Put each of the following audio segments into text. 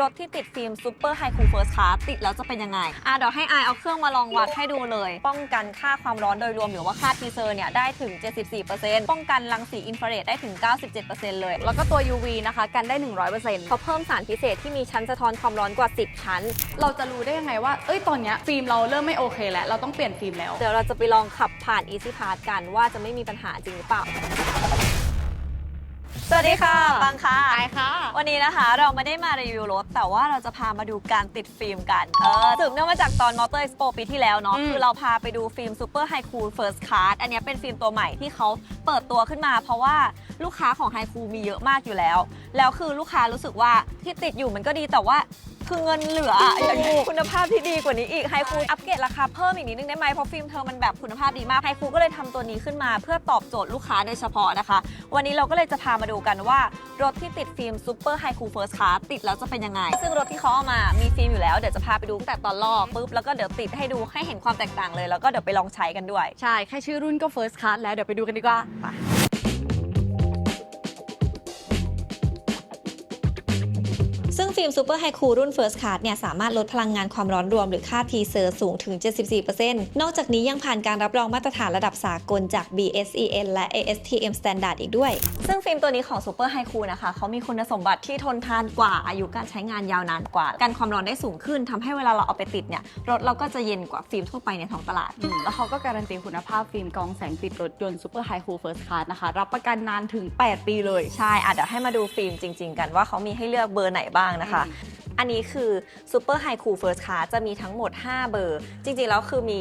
รถที่ติดฟิล์มซูเปอร์ไฮคูเฟิร์สคาร์ติดแล้วจะเป็นยังไงอะเดี๋ยวให้อายเอาเครื่องมาลองวัดให้ดูเลย ป้องกันค่าความร้อนโดยรวมหรือว่าค่าทีเซอร์เนี่ยได้ถึง 74%ป้องกันรังสีอินฟราเรดได้ถึง 97%เลย แล้วก็ตัว UV นะคะกันได้ 100%เขาเพิ่มสารพิเศษที่มีชั้นสะท้อนความร้อนกว่า 10 ชั้น เราจะรู้ได้ยังไงว่า เอ้ย ตอนเนี้ยฟิล์มเราเริ่มไม่โอเคแล้ว เราต้องเปลี่ยนฟิล์มแล้ว เดี๋ยวเราจะไปลองขับผ่าน Easy Pass กันว่าจะไม่มีปัญหาจริงหรือเปล่า สวัสดีค่ะ ปังค่ะไปค่ะ วันนี้นะคะเราไม่ได้มารีวิวรถ แต่ว่าเราจะพามาดูการติดฟิล์มกัน เออสืบเนื่องมาจากตอน Motor Expo ปีที่แล้วเนาะอืมคือเราพาไปดูฟิล์ม Super High Cool First Class อันเนี้ยเป็นฟิล์มตัวใหม่ที่เขาเปิดตัวขึ้นมา เพราะว่าลูกค้าของ High Cool มีเยอะมากอยู่แล้ว แล้วคือลูกค้ารู้สึกว่าที่ติดอยู่มันก็ดีแต่ว่า คือเงินเหลืออะอยากได้คุณภาพที่ดีกว่านี้อีกไฮคูอัปเกรดราคาเพิ่มอีกนิดนึงได้ไหมเพราะฟิล์มเธอมันแบบคุณภาพดีมากไฮคูก็เลยทำตัวนี้ขึ้นมาเพื่อตอบโจทย์ลูกค้าโดยเฉพาะนะคะ วันนี้เราก็เลยจะพามาดูกันว่ารถที่ติดฟิล์มซูเปอร์ไฮคูเฟิร์สคาร์ติดแล้วจะเป็นยังไง ซึ่งรถที่เขาเอามามีฟิล์มอยู่แล้วเดี๋ยวจะพาไปดูตั้งแต่ตอนลอกปุ๊บแล้วก็เดี๋ยวติดให้ดูให้เห็นความแตกต่างเลย แล้วก็เดี๋ยวไปลองใช้กันด้วยใช่แค่ชื่อรุ่นก็ first class แล้วเดี๋ยวไปดูกันดีกว่าซึ่ง ฟิล์มซูเปอร์ไฮคูรุ่น First Card เนี่ยสามารถลดพลังงานความร้อนรวมหรือค่า T เซอร์สูงถึง 74%นอกจากนี้ยังผ่านการรับรองมาตรฐานระดับสากลจาก BSEN และ ASTM Standard อีกด้วย ซึ่งฟิล์มตัวนี้ของ Super High Cool นะคะเขามีคุณสมบัติที่ทนทานกว่าอายุการใช้งานยาวนานกว่ากันความร้อนได้สูงขึ้นทำให้เวลาเราเอาไปติดเนี่ยรถเราก็จะเย็นกว่าฟิล์มทั่วไปในท้องตลาดอืมแล้วเขาก็การันตีคุณภาพฟิล์มกรองแสงติดรถยนต์ Super High Cool First Class นะคะรับประกันนานถึง 8 ปีเลย ใช่อะเดี๋ยวให้มาดูฟิล์มจริง ๆ กันว่าเขามีให้เลือกเบอร์ไหนบ้างนะคะอันนี้คือ Super High Cool First Class จะมีทั้งหมด 5 เบอร์ จริงๆ แล้วคือมี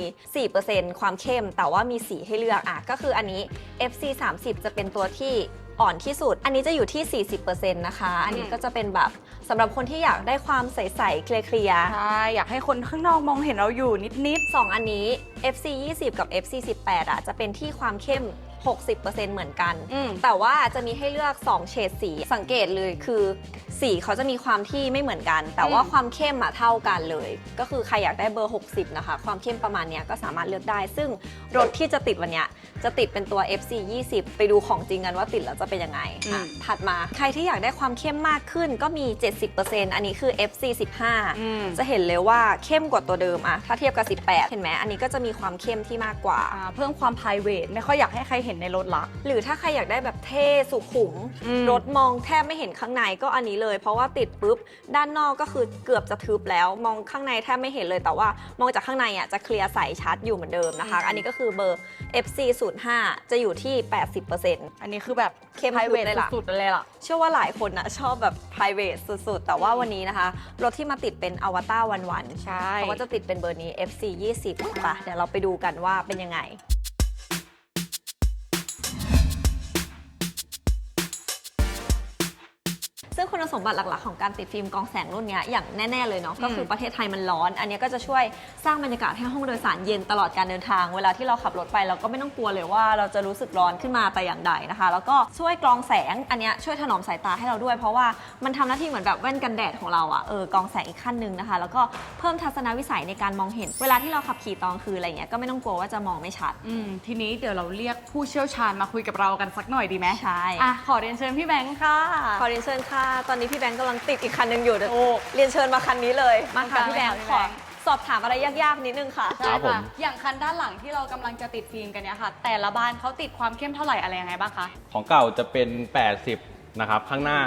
4%ความเข้ม แต่ว่ามีสีให้เลือกอะก็คืออันนี้ FC 30 จะเป็นตัวที่อ่อนที่สุด อันนี้จะอยู่ที่ 40%นะคะ อันนี้ก็จะเป็นแบบสำหรับคนที่อยากได้ความใส ๆ เคลียร์ใช่อยากให้คนข้างนอกมองเห็นเราอยู่นิดๆสองอันนี้ FC 20 กับ FC 18อะจะเป็นที่ความเข้ม 60%เหมือนกัน อืม แต่ว่าจะมีให้เลือก 2 เฉดสี สังเกตเลยคือ สีเขาจะมีความที่ไม่เหมือนกัน แต่ว่าอืมความเข้มอะเท่ากันเลย ก็คือใครอยากได้เบอร์ 60 นะคะ ความเข้มประมาณเนี้ยก็สามารถเลือกได้ ซึ่งรถที่จะติดวันเนี้ยจะติดเป็นตัว FC 20 ไปดูของจริงกันว่าติดแล้วจะเป็นยังไงอะถัดมาใครที่อยากได้ความเข้มมากขึ้นก็มี 70%อันนี้คือ FC 15 อืม จะเห็นเลยว่าเข้มกว่าตัวเดิมอะถ้าเทียบกับ 18 เห็นไหม อันนี้ก็จะมีความเข้มที่มากกว่า อ่าเพิ่มความ private ไม่ค่อยอยากให้ใครเห็นในรถละ หรือถ้าใครอยากได้แบบเท่สุขุม อืม รถมองแทบไม่เห็นข้างในก็อันนี้เลย เพราะว่าติดปุ๊บด้านนอกก็คือเกือบจะทึบแล้ว มองข้างในแทบไม่เห็นเลยแต่ว่ามองจากข้างในอะจะเคลียร์ใสชัดอยู่เหมือนเดิมนะคะ อันนี้ก็คือเบอร์ FC 05จะอยู่ที่ 80%อันนี้คือแบบเข้ม private เลยล่ะ สุดๆเลยล่ะ เชื่อว่าหลายคนนะชอบแบบ private สุด ๆ แต่ว่าวันนี้นะคะ รถที่มาติดเป็นอวตารวันวันๆใช่ เขาก็จะติดเป็นเบอร์นี้ FC 20ป่ะเดี๋ยวเราไปดูกันว่าเป็นยังไง งคุณสมบัติหลักๆของการติดฟิล์มกรองแสงรุ่นเนี้ยอย่างแน่ๆเลยเนาะก็คือประเทศไทยมันร้อน อันเนี้ยก็จะช่วยสร้างบรรยากาศให้ห้องโดยสารเย็นตลอดการเดินทาง เวลาที่เราขับรถไปเราก็ไม่ต้องกลัวเลยว่าเราจะรู้สึกร้อนขึ้นมาแต่อย่างใดนะคะ แล้วก็ช่วยกรองแสงอันเนี้ยช่วยถนอมสายตาให้เราด้วย เพราะว่ามันทำหน้าที่เหมือนแบบแว่นกันแดดของเราอะเออกรองแสงอีกขั้นหนึ่งนะคะ แล้วก็เพิ่มทัศนวิสัยในการมองเห็น เวลาที่เราขับขี่ตอนกลางคืนอะไรเงี้ยก็ไม่ต้องกลัวว่าจะมองไม่ชัดอืมทีนี้เดี๋ยวเราเรียกผู้เชี่ยวชาญมาคุยกับเรากันสักหน่อยดีไหมใช่อะขอเรียนเชิญพี่แบงค์ค่ะ ขอเรียนเชิญค่ะตอนนี้พี่แบงค์กำลังติดอีกคันหนึงอยู่เดี๋ยวโอ้ เรียนเชิญมาคันนี้เลยมาค่ะตรงกลางพี่แบงค์เลยขค่ะอพี่แบงค์สอบถามอะไรยากๆนิดนึงค่ะใช่ครับผมค่ะอย่างคันด้านหลังที่เรากำลังจะติดฟิล์มกันเนี่ยค่ะ แต่ละบ้านเขาติดความเข้มเท่าไหร่อะไรยังไงบ้างคะ ของเก่าจะเป็น 80 นะครับ ข้างหน้า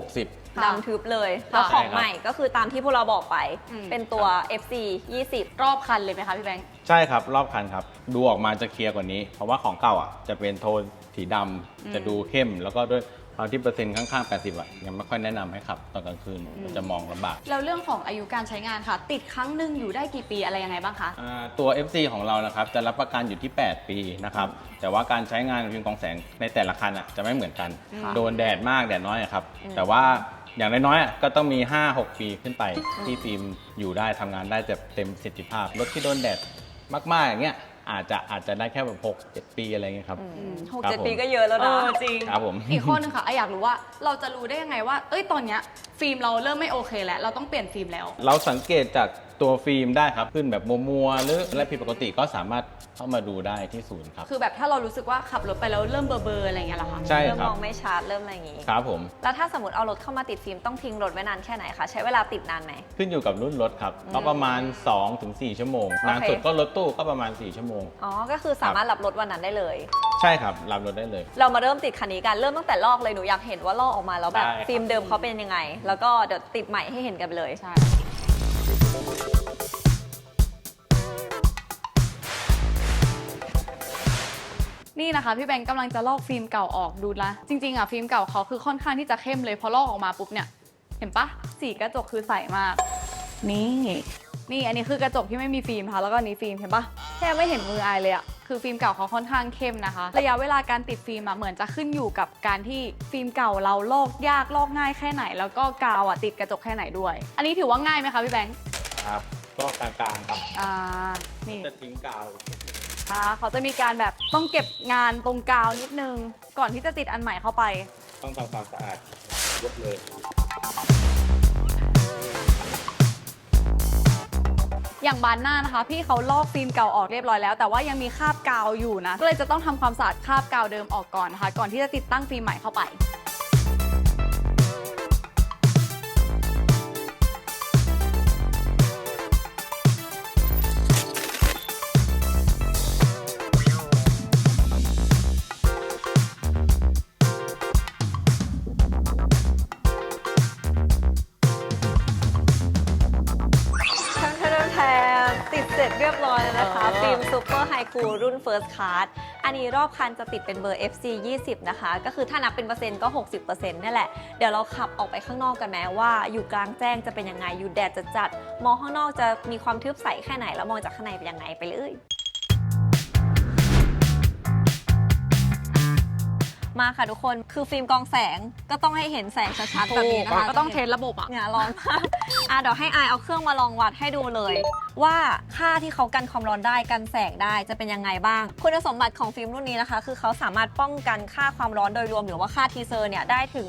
60 ค่ะดำทึบเลยแล้วค่ะของใช่ครับ ใหม่ก็คือตามที่พวกเราบอกไป อืม เป็นตัว FC 20 รอบคันเลยไหมคะพี่แบงค์ ใช่ครับ รอบคันครับ ดูออกมาจะเคลียร์กว่านี้ เพราะว่าของเก่าอะจะเป็นโทนสีดำอืมจะดูเข้มแล้วก็ด้วย ความที่เปอร์เซ็นต์ข้างๆ 80อะยังไม่ค่อยแนะนำให้ขับตอนกลางคืนมันจะมองลำบาก แล้วเรื่องของอายุการใช้งานค่ะ ติดครั้งหนึ่งอยู่ได้กี่ปีอะไรยังไงบ้างคะ อ่าตัว FC ของเรานะครับจะรับประกันอยู่ที่ 8 ปีนะครับแต่ว่าการใช้งานฟิล์มกรองแสงในแต่ละคันอะจะไม่เหมือนกัน ค่ะโดนแดดมากแดดน้อยอะครับแต่ว่าอย่างน้อยๆอะก็ต้องมี 5-6 ปีขึ้นไป ที่ฟิล์มอยู่ได้ทำงานได้แบบเต็มประสิทธิภาพรถที่โดนแดดมากๆอย่างเงี้ย อาจจะอาจจะได้แค่แบบ6 7ปีอะไรเงี้ยครับ หกครับเจ็ดผม ปีก็เยอะแล้วเอนะ อจริง ครับผม อีกข้อหนึงค่ะอะอยากรู้ว่าเราจะรู้ได้ยังไงว่า เอ้ยตอนเนี้ยฟิล์มเราเริ่มไม่โอเคแล้ว เราต้องเปลี่ยนฟิล์มแล้ว เราสังเกตจาก ตัวฟิล์มได้ครับ ขึ้นแบบมัวๆหรืออะไรผิดปกติก็สามารถเข้ามาดูได้ที่ศูนย์ครับ คือแบบถ้าเรารู้สึกว่าขับรถไปแล้วเริ่มเบลอๆอะไรอย่างเงี้ยเหรอคะใช่เริ่มครัมบองไม่ชัดเริ่มอะไรอย่างงี้ ครับผม แล้วถ้าสมมติเอารถเข้ามาติดฟิล์มต้องทิ้งรถไว้นานแค่ไหนคะ ใช้เวลาติดนานไหม ขึ้นอยู่กับรุ่นรถครับก็ประมาณ 2-4 ชั่วโมงโอเคนานสุดก็รถตู้ก็ประมาณ 4 ชั่วโมง อ๋อ ก็คือสามารถรับรถวันนั้นได้เลย ใช่ครับ รับรถได้เลย เรามาเริ่มติดคันนี้กัน เริ่มตั้งแต่ลอกเลย หนูอยากเห็นว่าลอกออกมาแล้วแบบได้ครับ ฟิล์มเดิมเขาเป็นยังไง แล้วก็เดี๋ยวติดใหม่ให้เห็นกันไปเลย ใช่ นี่นะคะพี่แบงค์กำลังจะลอกฟิล์มเก่าออกดูนะ จริงๆอะฟิล์มเก่าเขาคือค่อนข้างที่จะเข้มเลยพอลอกออกมาปุ๊บเนี่ยเห็นปะสีกระจกคือใสมาก นี่นี่อันนี้คือกระจกที่ไม่มีฟิล์มนะคะแล้วก็อันนี้ฟิล์มเห็นปะแทบไม่เห็นมืออายเลยอะคือฟิล์มเก่าเขาค่อนข้างเข้มนะคะ ระยะเวลาการติดฟิล์มอะเหมือนจะขึ้นอยู่กับการที่ฟิล์มเก่าเราลอกยากลอกง่ายแค่ไหน แล้วก็กาวอะติดกระจกแค่ไหนด้วย อันนี้ถือว่าง่ายไหมคะพี่แบงค์ครับก็กลางๆครับอ่านี่จะทิ้งกาว ค่ะเขาจะมีการแบบต้องเก็บงานตรงกาวนิดนึง ก่อนที่จะติดอันใหม่เข้าไป ต้องทำความสะอาดยกเลยอย่างบานหน้านะคะ พี่เขาลอกฟิล์มเก่าออกเรียบร้อยแล้ว แต่ว่ายังมีคราบกาวอยู่นะ ก็เลยจะต้องทำความสะอาดคราบกาวเดิมออกก่อนนะคะ ก่อนที่จะติดตั้งฟิล์มใหม่เข้าไป คูลรุ่น First Class อันนี้รอบคันจะติดเป็นเบอร์ FC 20 นะคะ ก็คือถ้านับเป็นเปอร์เซ็นต์ก็ 60%นี่แหละ เดี๋ยวเราขับออกไปข้างนอกกันไหมว่าอยู่กลางแจ้งจะเป็นยังไง อยู่แดดจะจัด มองข้างนอกจะมีความทึบใสแค่ไหน แล้วมองจากข้างในเป็นยังไงไปเลยมาค่ะทุกคน คือฟิล์มกรองแสงก็ต้องให้เห็นแสงชัดๆแบบนี้นะคะ ก็ต้องเทสระบบอะเนี่ยร้อนมากอะเดี๋ยวให้อายเอาเครื่องมาลองวัดให้ดูเลย ว่าค่าที่เขากันความร้อนได้กันแสงได้จะเป็นยังไงบ้าง คุณสมบัติของฟิล์มรุ่นนี้นะคะ คือเขาสามารถป้องกันค่าความร้อนโดยรวม หรือว่าค่าทีเซอร์เนี่ยได้ถึง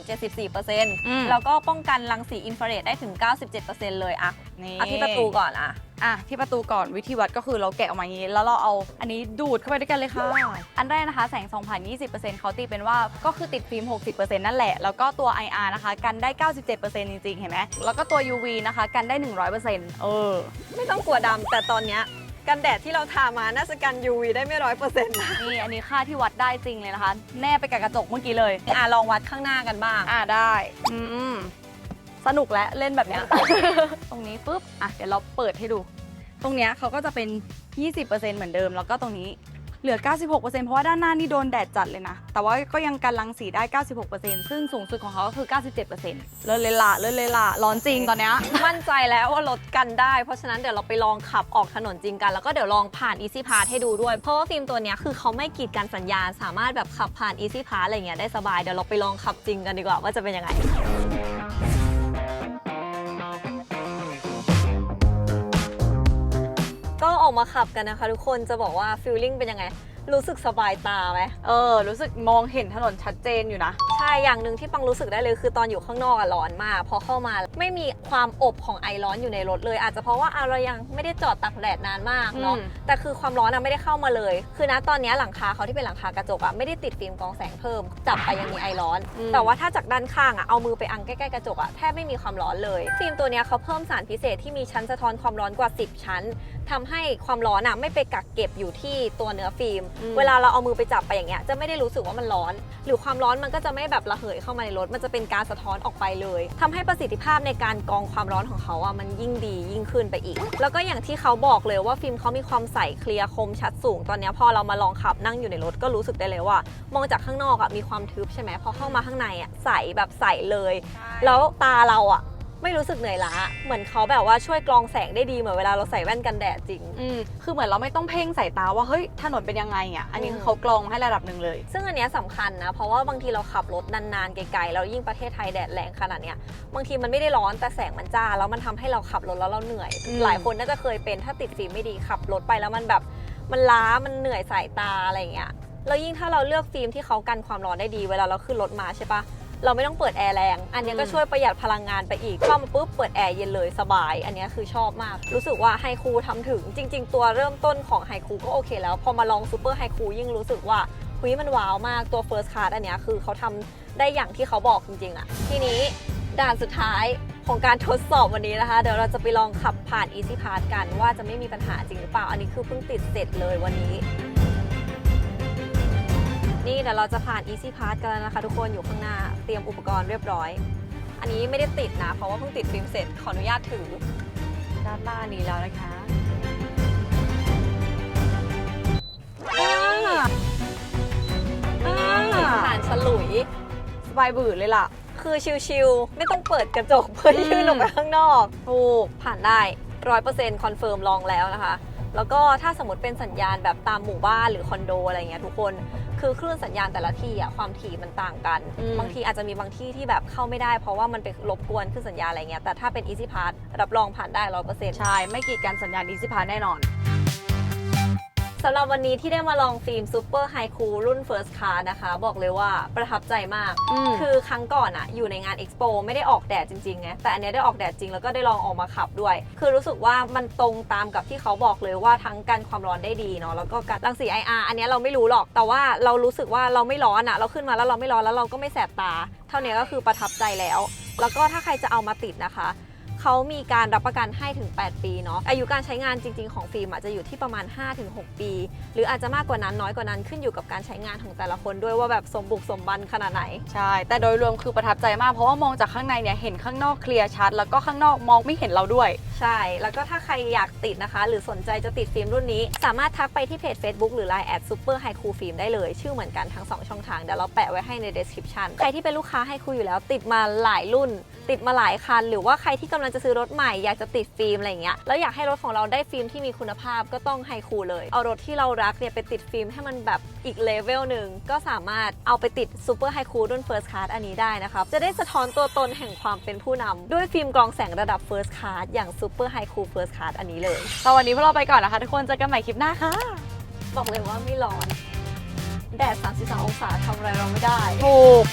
74%แล้วก็ป้องกันรังสีอินฟราเรดได้ถึง 97%เลยอะนี่เอาที่ประตูก่อนอะอะที่ประตูก่อนวิธีวัดก็คือเราแกะออกมาอย่างนี้ แล้วเราเอาอันนี้ดูดเข้าไปด้วยกันเลยค่ะ อันแรกนะคะ แสง2,020%เขาตีเป็นว่าก็คือติดฟิล์ม 60%นั่นแหละ แล้วก็ตัว IR นะคะ กันได้ 97%จริงๆ เห็นไหมแล้วก็ตัว UV นะคะ กันได้ 100%เออ ไม่ต้องกลัวดำแต่ตอนเนี้ยกันแดดที่เราทามาน่าจะกัน UV ได้ไม่ร้อยเปอร์เซ็นต์นะนี่อันนี้ค่าที่วัดได้จริงเลยนะคะ แน่ไปกับกระจกเมื่อกี้เลยอะลองวัดข้างหน้ากันบ้าง อ่าได้อืมสนุกและเล่นแบบเนี้ย ตรงนี้ปุ๊บอะเดี๋ยวเราเปิดให้ดู ตรงเนี้ยเขาก็จะเป็น 20%เหมือนเดิม แล้วก็ตรงนี้ เหลือ 96%เพราะว่าด้านหน้านี่โดนแดดจัดเลยนะ แต่ว่าก็ยังกันรังสีได้ 96%ซึ่งสูงสุดของเขาก็คือ 97%เลิศเลยล่ะเลิศเลยล่ะร้อนจริงตอนเนี้ย มั่นใจแล้วว่าลดกันได้ เพราะฉะนั้นเดี๋ยวเราไปลองขับออกถนนจริงกัน แล้วก็เดี๋ยวลองผ่าน Easy Pass ให้ดูด้วย เพราะว่าฟิล์มตัวเนี้ยคือเขาไม่กีดกันสัญญาณ สามารถแบบขับผ่าน Easy Pass อะไรเงี้ยได้สบาย เดี๋ยวเราไปลองขับจริงกันดีกว่าว่าจะเป็นยังไง ออกมาขับกันนะคะ ทุกคนจะบอกว่าฟีลลิ่งเป็นยังไง รู้สึกสบายตาไหมเออ รู้สึกมองเห็นถนนชัดเจนอยู่นะ ใช่ อย่างหนึ่งที่ปังรู้สึกได้เลยคือตอนอยู่ข้างนอกอะร้อนมาก พอเข้ามาไม่มีความอบของไอร้อนอยู่ในรถเลย อาจจะเพราะว่าอะเรายังไม่ได้จอดตากแดดนานมากเนาะ อืม แต่คือความร้อนอะไม่ได้เข้ามาเลย คือนะตอนนี้หลังคาเขาที่เป็นหลังคากระจกอะไม่ได้ติดฟิล์มกรองแสงเพิ่ม จับไปยังมีไอร้อนแต่ว่าถ้าจากด้านข้างอะเอามือไปอังใกล้ๆกระจกอะแทบไม่มีความร้อนเลย ฟิล์มตัวเนี้ยเขาเพิ่มสารพิเศษที่มีชั้นสะท้อนความร้อนกว่า 10 ชั้น ทำให้ความร้อนอะไม่ไปกักเก็บอยู่ที่ตัวเนื้อฟิล์มอืมเวลาเราเอามือไปจับไปอย่างเงี้ยจะไม่ได้รู้สึกว่ามันร้อน หรือความร้อนมันก็จะไม่แบบระเหยเข้ามาในรถ มันจะเป็นการสะท้อนออกไปเลยทำให้ประสิทธิภาพในการกรองความร้อนของเขาอะมันยิ่งดียิ่งขึ้นไปอีก แล้วก็อย่างที่เขาบอกเลยว่าฟิล์มเขามีความใสเคลียร์คมชัดสูง ตอนเนี้ยพอเรามาลองขับนั่งอยู่ในรถก็รู้สึกได้เลยว่า มองจากข้างนอกอะมีความทึบใช่ไหมพอเข้ามาข้างในอะใสแบบใสเลย แล้วตาเราอะ ไม่รู้สึกเหนื่อยล้า เหมือนเขาแบบว่าช่วยกรองแสงได้ดีเหมือนเวลาเราใส่แว่นกันแดดจริง อืมคือเหมือนเราไม่ต้องเพ่งสายตาว่าเฮ้ยถนนเป็นยังไงอะอันนี้คือเขากรองให้ระดับหนึ่งเลย ซึ่งอันเนี้ยสำคัญนะ เพราะว่าบางทีเราขับรถนานๆไกลๆแล้วยิ่งประเทศไทยแดดแรงขนาดเนี้ยบางทีมันไม่ได้ร้อนแต่แสงมันจ้าแล้วมันทำให้เราขับรถแล้วเราเหนื่อย อืม หลายคนน่าจะเคยเป็นถ้าติดฟิล์มไม่ดีขับรถไปแล้วมันแบบมันล้ามันเหนื่อยสายตาอะไรอย่างเงี้ยแล้วยิ่งถ้าเราเลือกฟิล์มที่เขากันความร้อนได้ดี เวลาเราขึ้นรถมาใช่ปะ เราไม่ต้องเปิดแอร์แรง อันเนี้ยก็อืมช่วยประหยัดพลังงานไปอีกเข้ามาปุ๊บเปิดแอร์เย็นเลยสบาย อันเนี้ยคือชอบมาก รู้สึกว่าไฮคูทำถึงจริง ๆ ตัวเริ่มต้นของไฮคูก็โอเคแล้ว พอมาลองซูเปอร์ไฮคูยิ่งรู้สึกว่าหุยมันว้าวมากตัว First Class อันเนี้ยคือเขาทำได้อย่างที่เขาบอกจริงๆอะทีนี้ด่านสุดท้ายของการทดสอบวันนี้นะคะ เดี๋ยวเราจะไปลองขับผ่าน Easy Pass กันว่าจะไม่มีปัญหาจริงหรือเปล่า อันนี้คือเพิ่งติดเสร็จเลยวันนี้ นี่เดี๋ยวเราจะผ่าน Easy Pass กันแล้วนะคะทุกคนอยู่ข้างหน้าเตรียมอุปกรณ์เรียบร้อย อันนี้ไม่ได้ติดนะ เพราะว่าเพิ่งติดฟิล์มเสร็จขออนุญาตถือ ด้านล่างนี้แล้วนะคะผ่านฉลุยสบายบืดเลยล่ะ คือชิลๆไม่ต้องเปิดกระจกเพื่อยื่นออกไปข้างนอกถูกผ่านได้ร้อยเปอร์เซ็นต์คอนเฟิร์มลองแล้วนะคะ แล้วก็ถ้าสมมติเป็นสัญญาณแบบตามหมู่บ้านหรือคอนโดอะไรเงี้ยทุกคน คือคลื่นสัญญาณแต่ละที่อะความถี่มันต่างกัน อืม บางทีอาจจะมีบางที่ที่แบบเข้าไม่ได้ เพราะว่ามันไปรบกวนคลื่นสัญญาณอะไรเงี้ยแต่ถ้าเป็น Easy Pass รับรองผ่านได้ร้อยเปอร์เซ็นต์ ใช่ ไม่กีดกันสัญญาณอีซิพาแน่นอน สำหรับวันนี้ที่ได้มาลองฟิล์มซูเปอร์ไฮคูรุ่น First Class นะคะ บอกเลยว่าประทับใจมากอืมคือครั้งก่อนอะอยู่ในงาน Expo ไม่ได้ออกแดดจริงๆไงแต่อันเนี้ยได้ออกแดดจริงแล้วก็ได้ลองออกมาขับด้วย คือรู้สึกว่ามันตรงตามกับที่เขาบอกเลยว่าทั้งกันความร้อนได้ดีเนาะแล้วก็กันรังสี IR อันเนี้ยเราไม่รู้หรอก แต่ว่าเรารู้สึกว่าเราไม่ร้อนอะเราขึ้นมาแล้วเราไม่ร้อนแล้วเราก็ไม่แสบตา เท่านี้ก็คือประทับใจแล้ว แล้วก็ถ้าใครจะเอามาติดนะคะ เขามีการรับประกันให้ถึง 8 ปีเนาะอายุการใช้งานจริง ๆ ของฟิล์มอาจจะอยู่ที่ประมาณ 5-6 ปี หรืออาจจะมากกว่านั้นน้อยกว่านั้นขึ้นอยู่กับการใช้งานของแต่ละคนด้วยว่าแบบสมบุกสมบันขนาดไหน ใช่ แต่โดยรวมคือประทับใจมาก เพราะว่ามองจากข้างในเนี่ยเห็นข้างนอกเคลียร์ชัด แล้วก็ข้างนอกมองไม่เห็นเราด้วย ใช่ แล้วก็ถ้าใครอยากติดนะคะ หรือสนใจจะติดฟิล์มรุ่นนี้ สามารถทักไปที่เพจ Facebook หรือ Line แอด Super High Cool Film ได้เลย ชื่อเหมือนกันทั้ง 2 ช่องทางเดี๋ยวเราแปะไว้ให้ใน description ใครที่เป็นลูกค้าให้คูอยู่แล้ว ติดมาหลายรุ่น ติดมาหลายคัน หรือว่าใครที่กำลังจะซื้อรถใหม่อยากจะติดฟิล์มอะไรอย่างเงี้ยแล้วอยากให้รถของเราได้ฟิล์มที่มีคุณภาพก็ต้องไฮคูเลย เอารถที่เรารักเนี่ยไปติดฟิล์มให้มันแบบอีกเลเวลหนึ่งก็สามารถเอาไปติด Super High Cool รุ่น First Class อันนี้ได้นะครับจะได้สะท้อนตัวตนแห่งความเป็นผู้นำด้วยฟิล์มกรองแสงระดับ First Class อย่าง Super High Cool First Class อันนี้เลยตอนวันนี้พวกเราไปก่อนนะคะทุกคนเจอกันใหม่คลิปหน้าค่ะบอกเลยว่าไม่ร้อนแดด 33 องศาทำอะไรเราไม่ได้ถูก